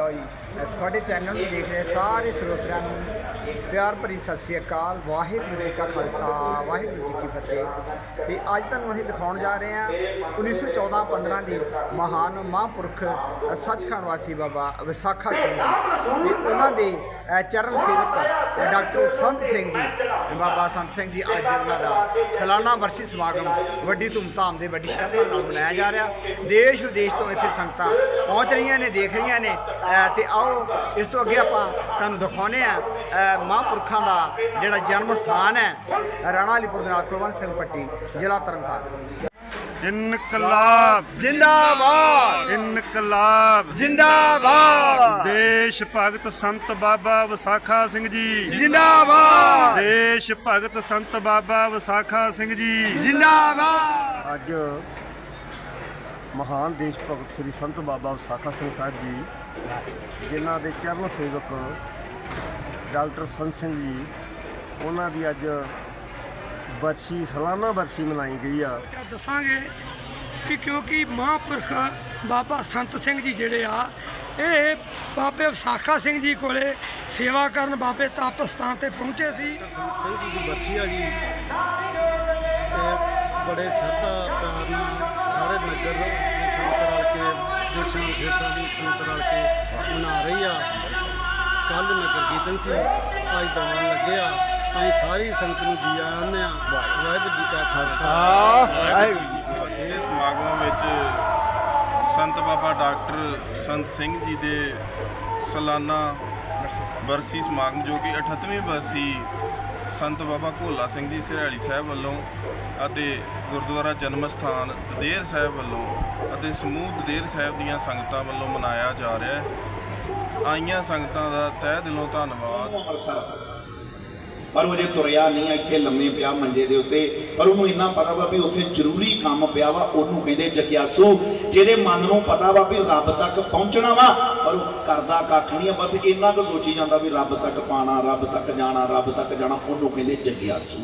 ਲਓ ਜੀ। ਸਾਡੇ ਚੈਨਲ ਨੂੰ ਦੇਖ ਰਹੇ ਸਾਰੇ ਸਰੋਤਿਆਂ ਨੂੰ ਪਿਆਰ ਭਰੀ ਸਤਿ ਸ੍ਰੀ ਅਕਾਲ। ਵਾਹਿਗੁਰੂ ਜੀ ਕਾ ਖਾਲਸਾ, ਵਾਹਿਗੁਰੂ ਜੀ ਕੀ ਫਤਿਹ। ਤੇ ਅੱਜ ਤੁਹਾਨੂੰ ਅਸੀਂ ਦਿਖਾਉਣ ਜਾ ਰਹੇ ਹਾਂ 1914-15 ਦੇ ਮਹਾਨ ਮਹਾਂਪੁਰਖ ਸੱਚਖੰਡ ਵਾਸੀ ਬਾਬਾ ਵਿਸਾਖਾ ਸਿੰਘ ਜੀ। ਤੇ ਉਹਨਾਂ ਦੇ ਚਰਨ ਸੇਵਕ ਡਾਕਟਰ ਸੰਤ ਸਿੰਘ ਜੀ ਬਾਬਾ ਸੰਤ ਸਿੰਘ ਜੀ ਅੱਜ ਉਹਨਾਂ ਦਾ ਸਾਲਾਨਾ ਵਰਸੀ ਸਮਾਗਮ ਵੱਡੀ ਧੂਮਧਾਮ ਦੇ ਵੱਡੀ ਸ਼ਰਧਾ ਨਾਲ ਮਨਾਇਆ ਜਾ ਰਿਹਾ। ਦੇਸ਼ ਵਿਦੇਸ਼ ਤੋਂ ਇੱਥੇ ਸੰਗਤਾਂ ਪਹੁੰਚ ਰਹੀਆਂ ਨੇ ਦੇਖ ਰਹੀਆਂ ਨੇ। ਅ, ਤੇ ਆਓ ਇਸ ਤੋਂ ਅੱਗੇ ਆਪਾਂ ਤੁਹਾਨੂੰ ਦਿਖਾਉਂਦੇ ਆ ਮਹਾਂਪੁਰਖਾਂ ਦਾ ਜਿਹੜਾ ਜਨਮ ਸਥਾਨ ਹੈ ਰਾਣਾ ਅਲੀਪੁਰ ਦੇ ਨਾਲ ਕੁਲਵੰਤ ਸਿੰਘ ਪੱਟੀ ਜ਼ਿਲ੍ਹਾ ਤਰਨਤਾਰਨ। ਇਨਕਲਾਬ। ਜਿੰਦਾਬਾਦ। ਇਨਕਲਾਬ। ਜਿੰਦਾਬਾਦ। ਦੇਸ਼ ਭਗਤ ਸੰਤ ਬਾਬਾ ਵਿਸਾਖਾ ਸਿੰਘ ਜੀ। ਜਿੰਦਾਬਾਦ। ਦੇਸ਼ ਭਗਤ ਸੰਤ ਬਾਬਾ ਵਿਸਾਖਾ ਸਿੰਘ ਜੀ। ਜਿੰਦਾਬਾਦ। ਅੱਜ ਮਹਾਨ ਦੇਸ਼ ਭਗਤ ਸ੍ਰੀ ਸੰਤ ਬਾਬਾ ਵਿਸਾਖਾ ਸਿੰਘ ਸਾਹਿਬ ਜੀ ਜਿਨ੍ਹਾਂ ਦੇ ਚਰਨ ਸੇਵਕ ਡਾਕਟਰ ਸੰਤ ਸਿੰਘ ਜੀ ਉਹਨਾਂ ਦੀ ਅੱਜ ਬਰਸੀ ਸਾਲਾਨਾ ਬਰਸੀ ਮਨਾਈ ਗਈ ਆ। ਦੱਸਾਂਗੇ ਕਿ ਕਿਉਂਕਿ ਮਹਾਂਪੁਰਖ ਬਾਬਾ ਸੰਤ ਸਿੰਘ ਜੀ ਜਿਹੜੇ ਆ ਇਹ ਬਾਬੇ ਵਿਸਾਖਾ ਸਿੰਘ ਜੀ ਕੋਲੇ ਸੇਵਾ ਕਰਨ ਬਾਬੇ ਤਪ ਸਥਾਨ ਤੇ ਪਹੁੰਚੇ ਸੀ। ਸਿੰਘ ਜੀ ਦੀ ਬਰਸੀ ਆ ਜੀ। ਇਹ ਬੜੇ ਸ਼ਰਧਾ ਪਿਆਰ ਨਾਲ ਸਾਰੇ ਨਗਰ ਦੀ ਸੰਗਤ ਰਲ ਕੇ ਦੇਸ਼ਾਂ ਵਿਦੇਸ਼ਾਂ ਦੀ ਸੰਗਤ ਰਲ ਕੇ ਮਨਾ ਰਹੀ ਆ। ਕੱਲ ਨਗਰ ਕੀਰਤਨ ਸੀ ਅੱਜ ਦਵਾਨ ਲੱਗੇ ਆ। ਅਸੀਂ ਸਾਰੀ ਸੰਗਤ ਨੂੰ ਜੀ ਆਉਂਦੇ ਆ ਵਾਹਿਗੁਰੂ ਜੀ ਕਾ ਖਾਲਸਾ। ਅੱਜ ਦੇ ਸਮਾਗਮ ਵਿੱਚ ਸੰਤ ਬਾਬਾ ਡਾਕਟਰ ਸੰਤ ਸਿੰਘ ਜੀ ਦੇ ਸਾਲਾਨਾ ਬਰਸੀ ਸਮਾਗਮ ਜੋ ਕਿ 38ਵੀਂ ਬਰਸੀ ਸੰਤ ਬਾਬਾ ਭੋਲਾ ਸਿੰਘ ਜੀ ਸਿਰਹਾਲੀ ਸਾਹਿਬ ਵੱਲੋਂ ਅਤੇ ਗੁਰਦੁਆਰਾ ਜਨਮ ਸਥਾਨ ਦਦੇਰ ਸਾਹਿਬ ਵੱਲੋਂ ਅਤੇ ਸਮੂਹ ਦਦੇਰ ਸਾਹਿਬ ਦੀਆਂ ਸੰਗਤਾਂ ਵੱਲੋਂ ਮਨਾਇਆ ਜਾ ਰਿਹਾ ਹੈ। ਆਈਆਂ ਸੰਗਤਾਂ ਦਾ ਤਹਿ ਦਿਲੋਂ ਧੰਨਵਾਦ। ਅੰਮ੍ਰਿਤਸਰ ਪਰ ਉਹ ਜੇ ਤੁਰਿਆ ਨਹੀਂ ਆ, ਇੱਥੇ ਲੰਮੇ ਪਿਆ ਮੰਜੇ ਦੇ ਉੱਤੇ। ਪਰ ਉਹਨੂੰ ਇੰਨਾ ਪਤਾ ਵਾ ਵੀ ਉੱਥੇ ਜ਼ਰੂਰੀ ਕੰਮ ਪਿਆ ਵਾ ਉਹਨੂੰ ਕਹਿੰਦੇ ਜਗਿਆਸੂ ਜਿਹਦੇ ਮਨ ਨੂੰ ਪਤਾ ਵਾ ਵੀ ਰੱਬ ਤੱਕ ਪਹੁੰਚਣਾ ਵਾ ਪਰ ਉਹ ਕਰਦਾ ਕੱਖ ਨਹੀਂ ਆ ਬਸ ਇੰਨਾ ਕੁ ਸੋਚੀ ਜਾਂਦਾ ਵੀ ਰੱਬ ਤੱਕ ਪਾਣਾ ਰੱਬ ਤੱਕ ਜਾਣਾ ਰੱਬ ਤੱਕ ਜਾਣਾ ਉਹਨੂੰ ਕਹਿੰਦੇ ਜਗਿਆਸੂ।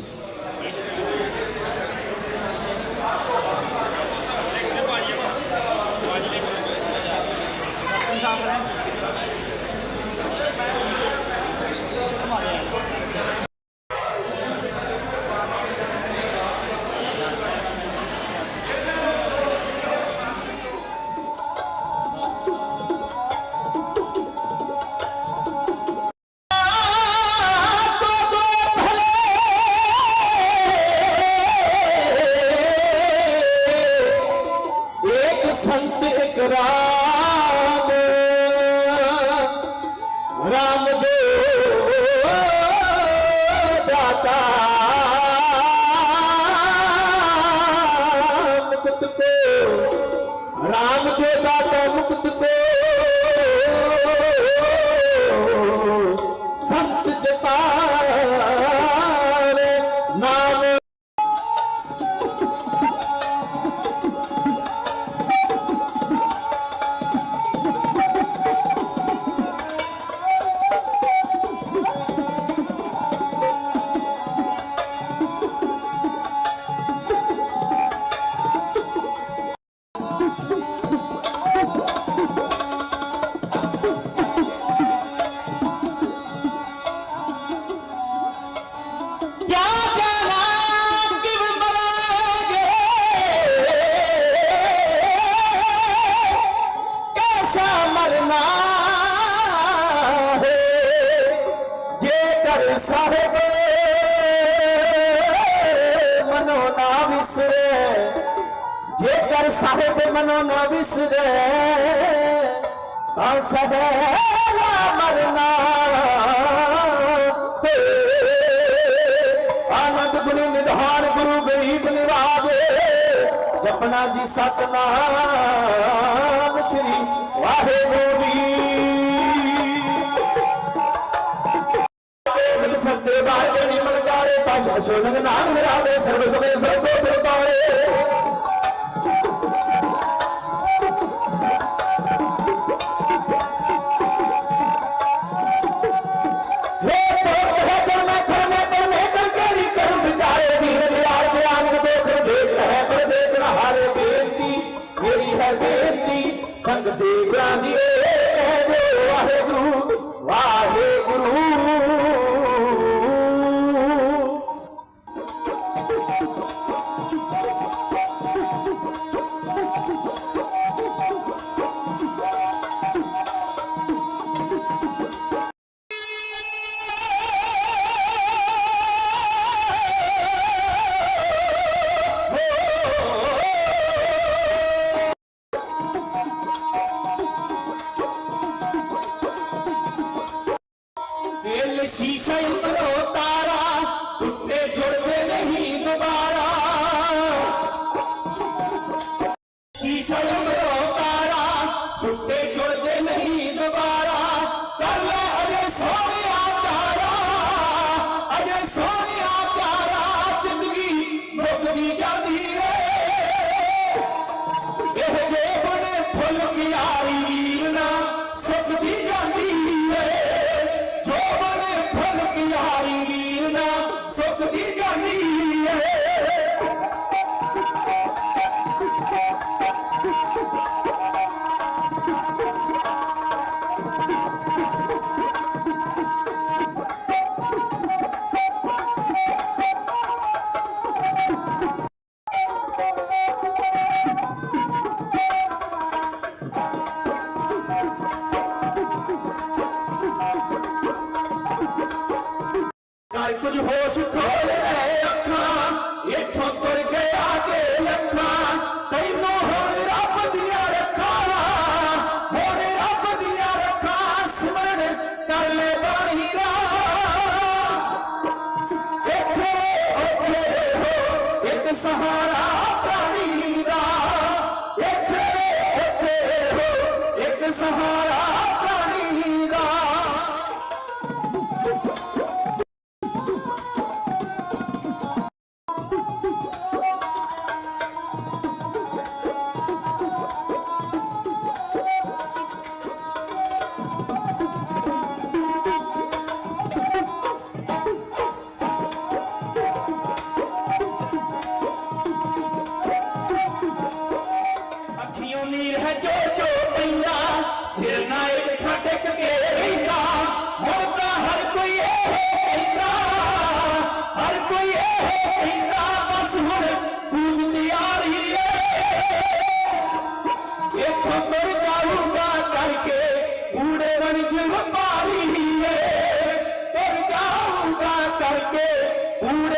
ਸਹਿਲਾ ਮਰਨਾ ਹੈ ਆਨੰਦ ਗੁਣੀ ਨਿਧਾਨ ਗੁਰੂ ਗਰੀਬ ਨਿਵਾਜੇ ਜਪਨਾ ਜੀ ਸਤਨਾਮ ਸ੍ਰੀ ਵਾਹਿਗੁਰੂ ਜੀ ਮਿਲ ਸੱਤੇ ਬਾਣੀ ਮਨਕਾਰੇ ਪਾਸ਼ਾ ਸੋਨਗ ਨਾਮ ਮੇਰਾ ਦੇ ਸਰਬ ਸਮੇ खुल की आई ਸਹਾਰਾ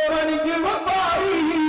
ورنجم الضارين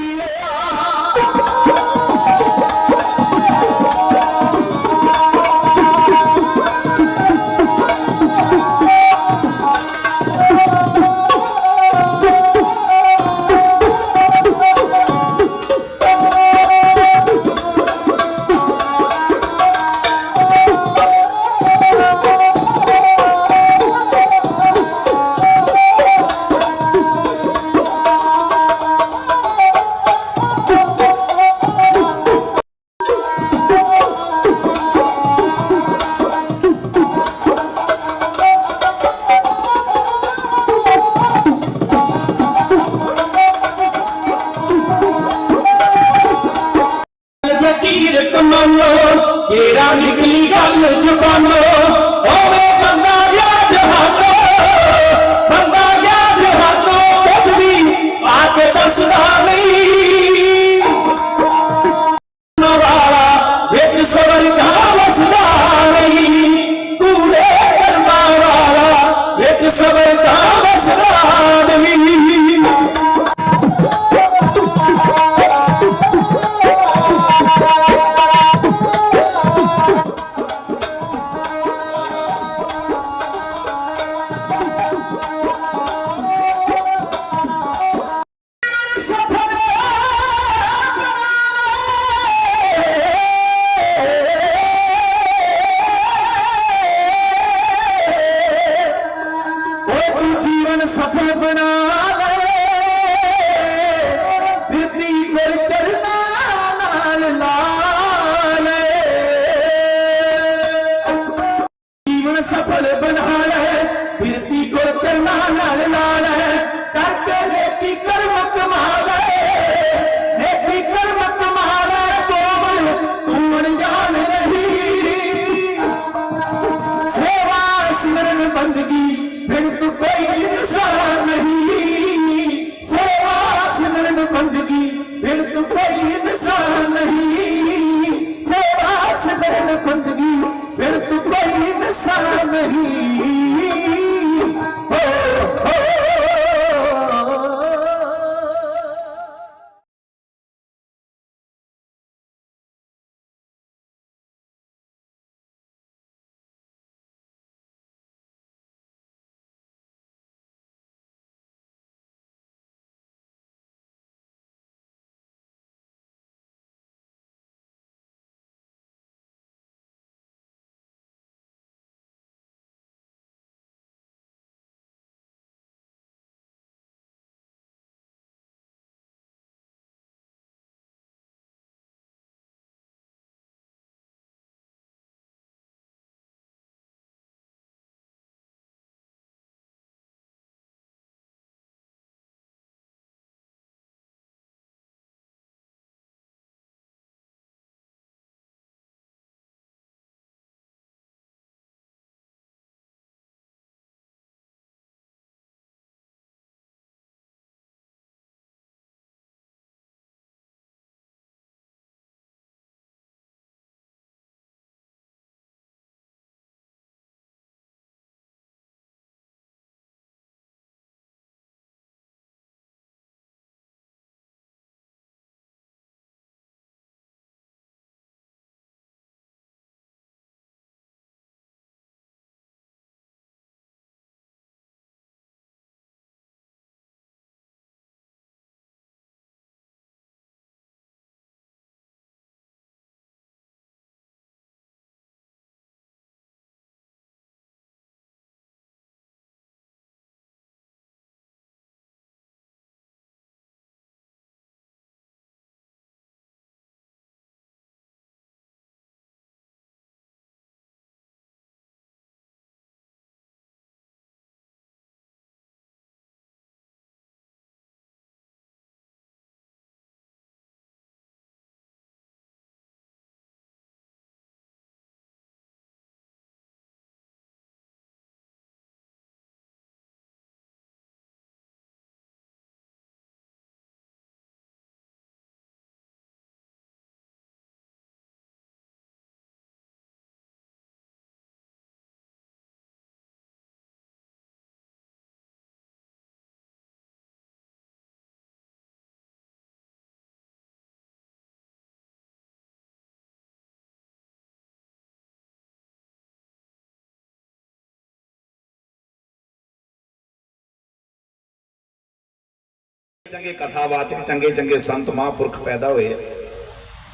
ਚੰਗੇ ਕਥਾਵਾਚਕ, ਚੰਗੇ ਚੰਗੇ ਸੰਤ ਮਹਾਂਪੁਰਖ ਪੈਦਾ ਹੋਏ ਆ।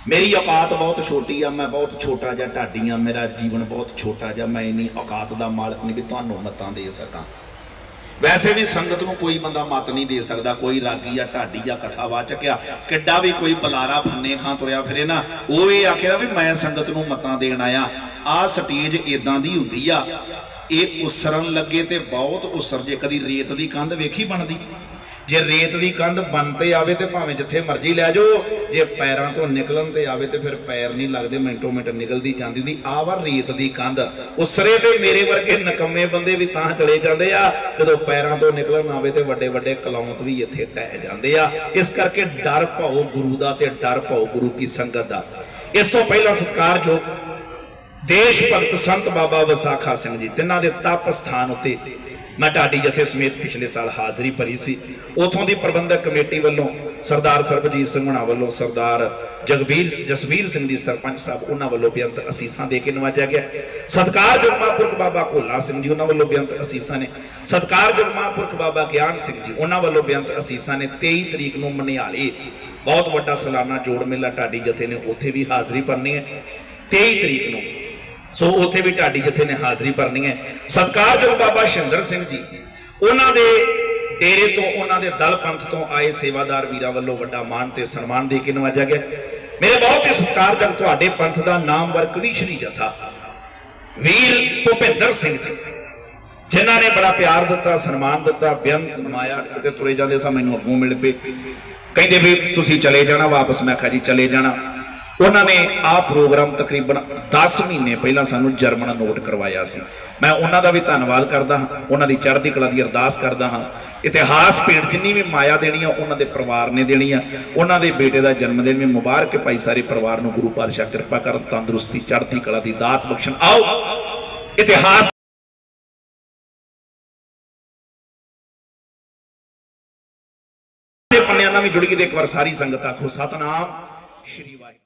ਮੇਰੀ ਔਕਾਤ ਬਹੁਤ ਛੋਟੀ ਆ, ਮੈਂ ਬਹੁਤ ਛੋਟਾ ਜਿਹਾ ਢਾਡੀ ਆ, ਮੇਰਾ ਜੀਵਨ ਬਹੁਤ ਛੋਟਾ ਜਿਹਾ, ਮੈਂ ਇੰਨੀ ਔਕਾਤ ਦਾ ਮਾਲਕ ਨਹੀਂ ਵੀ ਤੁਹਾਨੂੰ ਮਤਾਂ ਦੇ ਸਕਾਂ। ਵੈਸੇ ਵੀ ਸੰਗਤ ਨੂੰ ਕੋਈ ਬੰਦਾ ਮਤ ਨਹੀਂ ਦੇ ਸਕਦਾ, ਕੋਈ ਰਾਗੀ ਆ, ਢਾਡੀ ਆ, ਕਥਾਵਾਚਕ ਆ, ਕਿੱਡਾ ਵੀ ਕੋਈ ਬਲਾਰਾ ਫੰਨੇ ਖਾਂ ਤੁਰਿਆ ਫਿਰੇ ਨਾ, ਉਹ ਇਹ ਆਖਿਆ ਵੀ ਮੈਂ ਸੰਗਤ ਨੂੰ ਮਤਾਂ ਦੇਣ ਆਇਆ। ਆ ਸਟੇਜ ਇਦਾਂ ਦੀ ਹੁੰਦੀ ਆ, ਇਹ ਉਸਰਨ ਲੱਗੇ ਤੇ ਬਹੁਤ ਉਸਰ, ਜੇ ਕਦੀ ਰੇਤ ਦੀ ਕੰਧ ਵੇਖੀ ਬਣਦੀ। ਜੇ ਰੇਤ ਦੀ ਕੰਧ ਬਣ ਤੇ ਆਵੇ ਤੇ ਭਾਵੇਂ ਜਿੱਥੇ ਮਰਜ਼ੀ ਲੈ ਜਾਓ, ਜੇ ਪੈਰਾਂ ਤੋਂ ਨਿਕਲਣ ਤੇ ਆਵੇ ਤੇ ਫਿਰ ਪੈਰ ਨਹੀਂ ਲੱਗਦੇ, ਮਿੰਟੋ ਮਿੰਟ ਨਿਕਲਦੀ ਜਾਂਦੀ ਦੀ ਆ ਵਾ ਰੇਤ ਦੀ ਕੰਧ। ਉਸਰੇ ਤੇ ਮੇਰੇ ਵਰਗੇ ਨਕੰਮੇ ਬੰਦੇ ਵੀ ਤਾਂ ਚਲੇ ਜਾਂਦੇ ਆ। ਜਦੋਂ ਪੈਰਾਂ ਤੋਂ ਨਿਕਲਣ ਆਵੇ ਤੇ ਵੱਡੇ ਵੱਡੇ ਕਲੌਂਤ ਵੀ ਇੱਥੇ ਟਹਿ ਜਾਂਦੇ ਆ। ਇਸ ਕਰਕੇ ਡਰ ਪਾਓ ਗੁਰੂ ਦਾ ਤੇ ਡਰ ਪਾਓ ਗੁਰੂ ਕੀ ਸੰਗਤ ਦਾ। ਇਸ ਤੋਂ ਪਹਿਲਾਂ ਸਤਿਕਾਰਯੋਗ ਦੇਸ਼ ਭਗਤ ਸੰਤ ਬਾਬਾ ਵਸਾਖਾ ਸਿੰਘ ਜੀ, ਤਿੰਨਾਂ ਦੇ ਤਪ ਸਥਾਨ ਉੱਤੇ ਮੈਂ ਢਾਡੀ ਜਥੇ ਸਮੇਤ ਪਿਛਲੇ ਸਾਲ ਹਾਜ਼ਰੀ ਭਰੀ ਸੀ। ਉਥੋਂ ਦੀ ਪ੍ਰਬੰਧਕ ਕਮੇਟੀ ਵੱਲੋਂ ਸਰਦਾਰ ਸਰਬਜੀਤ ਸਿੰਘ ਹੁਣਾਂ ਵੱਲੋਂ ਸਰਦਾਰ ਜਗਬੀਰ ਜਸਬੀਰ ਸਿੰਘ ਦੀ ਸਰਪੰਚ ਸਾਹਿਬ ਉਹਨਾਂ ਵੱਲੋਂ ਬੇਅੰਤ ਅਸੀਸਾਂ ਦੇ ਕੇ ਨਵਾਜਿਆ ਗਿਆ। ਸਤਿਕਾਰਯੋਗ ਮਹਾਂਪੁਰਖ ਬਾਬਾ ਕੋਲਾ ਸਿੰਘ ਜੀ ਉਹਨਾਂ ਵੱਲੋਂ ਬੇਅੰਤ ਅਸੀਸਾਂ ਨੇ। ਸਤਿਕਾਰਯੋਗ ਮਹਾਂਪੁਰਖ ਬਾਬਾ ਗਿਆਨ ਸਿੰਘ ਜੀ ਉਹਨਾਂ ਵੱਲੋਂ ਬੇਅੰਤ ਅਸੀਸਾਂ ਨੇ 23 ਤਰੀਕ ਨੂੰ ਮਨਿਆਲੇ ਬਹੁਤ ਵੱਡਾ ਸਾਲਾਨਾ ਜੋੜ ਮੇਲਾ ਢਾਡੀ ਜਥੇ ਨੇ ਉੱਥੇ ਵੀ ਹਾਜ਼ਰੀ ਭਰਨੀ ਹੈ। 23 ਤਰੀਕ ਨੂੰ ਸੋ ਉੱਥੇ ਵੀ ਢਾਡੀ ਜਿੱਥੇ ਨੇ ਹਾਜ਼ਰੀ ਭਰਨੀ ਹੈ। ਸਤਿਕਾਰਯੋਗ ਬਾਬਾ ਸ਼ਿੰਦਰ ਸਿੰਘ ਜੀ। ਉਹਨਾਂ ਦੇ ਡੇਰੇ ਤੋਂ, ਉਹਨਾਂ ਦੇ ਦਲ ਪੰਥ ਤੋਂ ਆਏ ਸੇਵਾਦਾਰ ਵੀਰਾਂ ਵੱਲੋਂ ਵੱਡਾ ਮਾਣ ਤੇ ਸਨਮਾਨ ਦੇ ਕੇ ਨਵਾਜਿਆ ਗਿਆ। ਮੇਰੇ ਬਹੁਤ ਹੀ ਸਤਿਕਾਰਯੋਗ ਤੁਹਾਡੇ ਪੰਥ ਦਾ ਨਾਮਵਰ ਕਵੀਸ਼ਰੀ ਜਥਾ, ਵੀਰ ਭੁਪਿੰਦਰ ਸਿੰਘ ਜੀ। ਜਿਨ੍ਹਾਂ ਨੇ ਬੜਾ ਪਿਆਰ ਦਿੱਤਾ, ਸਨਮਾਨ ਦਿੱਤਾ ਬੇਅੰਤ ਮਾਇਆ ਕਿਤੇ ਤੁਰੇ ਜਾਂਦੇ ਸਾਂ, ਮੈਨੂੰ ਅੱਗੋਂ ਮਿਲ ਪਏ। ਕਹਿੰਦੇ ਵੀ ਤੁਸੀਂ ਚਲੇ ਜਾਣਾ, ਵਾਪਸ। ਮੈਂ ਕਿਹਾ ਜੀ, ਚਲੇ ਜਾਣਾ। ਉਹਨਾਂ ਨੇ ਆਹ ਪ੍ਰੋਗਰਾਮ ਤਕਰੀਬਨ 10 ਮਹੀਨੇ ਪਹਿਲਾਂ ਸਾਨੂੰ ਜਰਮਨ ਨੋਟ ਕਰਵਾਇਆ ਸੀ। ਮੈਂ ਉਹਨਾਂ ਦਾ ਵੀ ਧੰਨਵਾਦ ਕਰਦਾ ਹਾਂ, ਉਹਨਾਂ ਦੀ ਚੜ੍ਹਦੀ ਕਲਾ ਦੀ ਅਰਦਾਸ ਕਰਦਾ ਹਾਂ। ਇਤਿਹਾਸ ਭੇਟ ਜਿੰਨੀ ਵੀ ਮਾਇਆ ਦੇਣੀ ਆ, ਉਹਨਾਂ ਦੇ ਪਰਿਵਾਰ ਨੇ ਦੇਣੀ ਆ। ਉਹਨਾਂ ਦੇ ਬੇਟੇ ਦਾ ਜਨਮ ਦਿਨ ਵੀ ਮੁਬਾਰਕ ਹੈ ਭਾਈ, ਸਾਰੇ ਪਰਿਵਾਰ ਨੂੰ ਗੁਰੂ ਪਾਤਸ਼ਾਹ ਕਿਰਪਾ ਕਰਨ, ਤੰਦਰੁਸਤੀ, ਚੜ੍ਹਦੀ ਕਲਾ ਦੀ ਦਾਤ ਬਖਸ਼ਣ। ਆਓ, ਇਤਿਹਾਸ ਦੇ ਪੰਨਿਆਂ ਨਾਲ ਵੀ ਜੁੜ ਗਈ ਤੇ ਇੱਕ ਵਾਰ ਸਾਰੀ ਸੰਗਤ ਆਖੋ, ਸਤਨਾਮ, ਸ਼੍ਰੀ ਵਾਹਿਗੁਰੂ।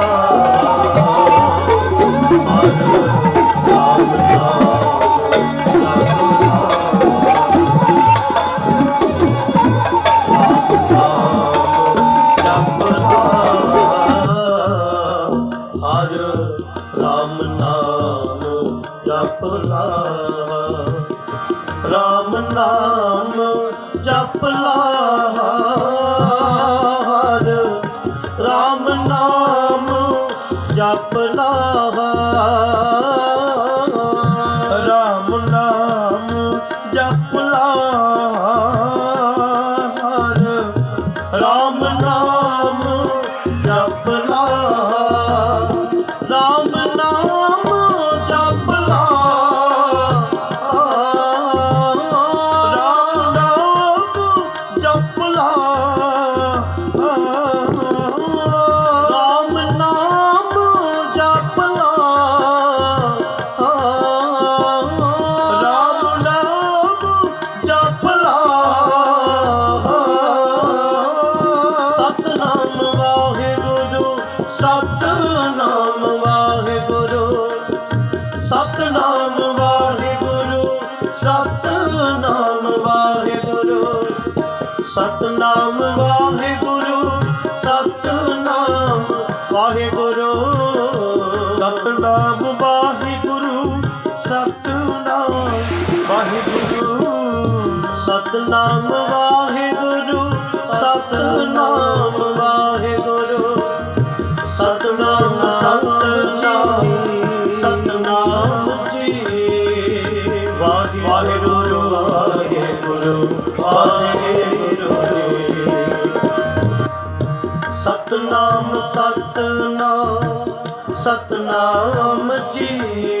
Oh. ਸਤਨਾਮ ਵਾਹਿਗੁਰੂ ਸਤਨਾਮ ਵਾਹਿਗੁਰੂ। ਸਤਨਾਮ ਸਤਨਾਮ ਸਤਨਾਮ ਜੀ। ਵਾਹਿਗੁਰੂ ਵਾਹਿਗੁਰੂ ਵਾਹਿਗੁਰੂ। ਸਤਨਾਮ ਸਤਨਾਮ ਸਤਨਾਮ ਜੀ।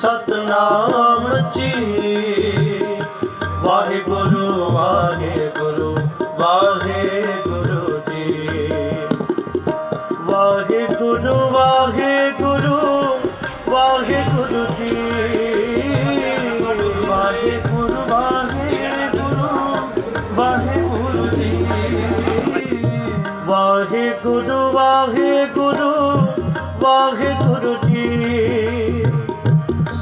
ਸਤਨਾਮ ਜੀ। ਵਾਹਿਗੁਰੂ